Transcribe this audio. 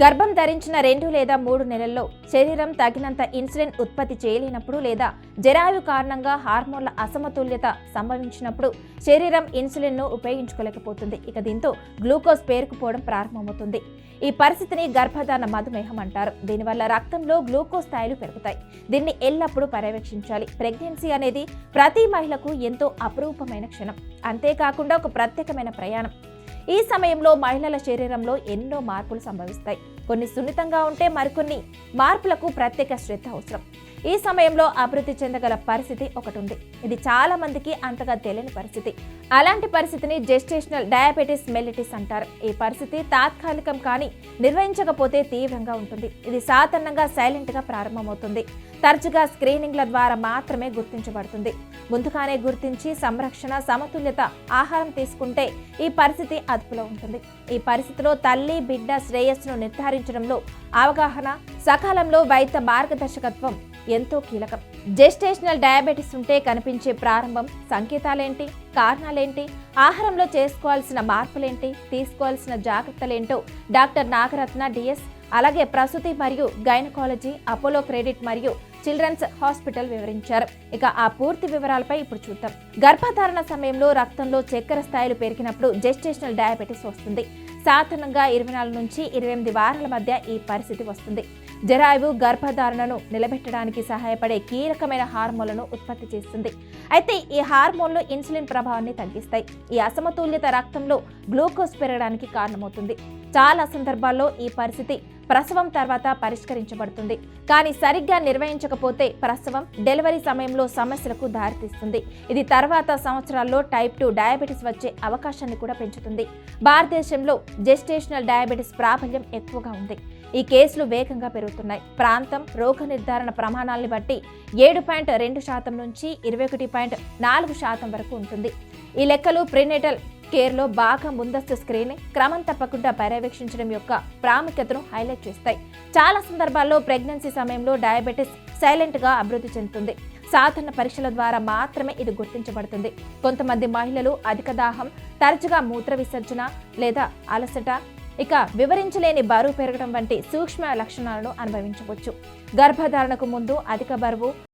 గర్భం ధరించిన రెండు లేదా మూడు నెలల్లో శరీరం తగినంత ఇన్సులిన్ ఉత్పత్తి చేయలేనప్పుడు లేదా జరాయు కారణంగా హార్మోన్ల అసమతుల్యత సంభవించినప్పుడు శరీరం ఇన్సులిన్ను ఉపయోగించుకోలేకపోతుంది. ఇక దీంతో గ్లూకోజ్ పేరుకుపోవడం ప్రారంభమవుతుంది. ఈ పరిస్థితిని గర్భధారణ మధుమేహం అంటారు. దీనివల్ల రక్తంలో గ్లూకోజ్ స్థాయిలు పెరుగుతాయి. దీన్ని ఎల్లప్పుడూ పర్యవేక్షించాలి. ప్రెగ్నెన్సీ అనేది ప్రతి మహిళకు ఎంతో అపురూపమైన క్షణం. అంతేకాకుండా ఒక ప్రత్యేకమైన ప్రయాణం. ఈ సమయంలో మహిళల శరీరంలో ఎన్నో మార్పులు సంభవిస్తాయి. కొన్ని సున్నితంగా ఉంటే మరికొన్ని మార్పులకు ప్రత్యేక శ్రద్ధ అవసరం. ఈ సమయంలో అభివృద్ధి చెందగల పరిస్థితి ఒకటి ఉంది ఇది చాలా మందికి అంతగా తెలియని పరిస్థితి. అలాంటి పరిస్థితిని జెస్టేషనల్ డయాబెటీస్ మెలిటిస్ అంటారు. ఈ పరిస్థితి తాత్కాలికం కానీ నిర్వహించకపోతే తీవ్రంగా ఉంటుంది. ఇది సాధారణంగా సైలెంట్గా ప్రారంభమవుతుంది. తరచుగా స్క్రీనింగ్ల ద్వారా మాత్రమే గుర్తించబడుతుంది. ముందుగానే గుర్తించి సంరక్షణ సమతుల్యత ఆహారం తీసుకుంటే ఈ పరిస్థితి అదుపులో ఉంటుంది. ఈ పరిస్థితిలో తల్లి బిడ్డ శ్రేయస్సును నిర్ధారించడంలో అవగాహన సకాలంలో వైద్య మార్గదర్శకత్వం ఎంతో కీలకం. జెస్టేషనల్ డయాబెటీస్ ఉంటే కనిపించే ప్రారంభం సంకేతాలేంటి? కారణాలేంటి? ఆహారంలో చేసుకోవాల్సిన మార్పులేంటి? తీసుకోవాల్సిన జాగ్రత్తలేంటో డాక్టర్ నాగరత్న డిఎస్ అలాగే ప్రసూతి మరియు గైనకాలజీ అపోలో క్రెడిట్ మరియు చిల్డ్రన్స్ హాస్పిటల్ వివరించారు. ఇక ఆ పూర్తి వివరాలపై ఇప్పుడు చూద్దాం. గర్భధారణ సమయంలో రక్తంలో చక్కెర స్థాయిలు పెరిగినప్పుడు జెస్టేషనల్ డయాబెటీస్ వస్తుంది. సాధారణంగా ఇరవై నాలుగు నుంచి ఇరవై ఎనిమిది వారాల మధ్య ఈ పరిస్థితి వస్తుంది. జరాయువు గర్భధారణను నిలబెట్టడానికి సహాయపడే కీలకమైన హార్మోన్లను ఉత్పత్తి చేస్తుంది. అయితే ఈ హార్మోన్లు ఇన్సులిన్ ప్రభావాన్ని తగ్గిస్తాయి. ఈ అసమతుల్యత రక్తంలో గ్లూకోజ్ పెరగడానికి కారణమవుతుంది. చాలా సందర్భాల్లో ఈ పరిస్థితి ప్రసవం తర్వాత పరిష్కరించబడుతుంది. కానీ సరిగ్గా నిర్వహించకపోతే ప్రసవం డెలివరీ సమయంలో సమస్యలకు దారితీస్తుంది. ఇది తర్వాత సంవత్సరాల్లో టైప్ టూ డయాబెటీస్ వచ్చే అవకాశాన్ని కూడా పెంచుతుంది. భారతదేశంలో జెస్టేషనల్ డయాబెటీస్ ప్రాబల్యం ఎక్కువగా ఉంది. ఈ కేసులు వేగంగా పెరుగుతున్నాయి. ప్రాంతం రోగ నిర్ధారణ ప్రమాణాలను బట్టి ఏడు పాయింట్ రెండు శాతం నుంచి ఇరవై ఒకటి పాయింట్ నాలుగు శాతం వరకు ఉంటుంది. ఈ లెక్కలు ప్రినేటల్ కేర్లో బాగా ముందస్తు స్క్రీనింగ్ క్రమం తప్పకుండా పర్యవేక్షించడం యొక్క ప్రాముఖ్యతను హైలైట్ చేస్తాయి. చాలా సందర్భాల్లో ప్రెగ్నెన్సీ సమయంలో డయాబెటీస్ సైలెంట్గా అభివృద్ధి చెందుతుంది. సాధారణ పరీక్షల ద్వారా మాత్రమే ఇది గుర్తించబడుతుంది. కొంతమంది మహిళలు అధిక దాహం తరచుగా మూత్ర విసర్జన లేదా అలసట ఇక వివరించలేని బరువు పెరగడం వంటి సూక్ష్మ లక్షణాలను అనుభవించవచ్చు. గర్భధారణకు ముందు అధిక బరువు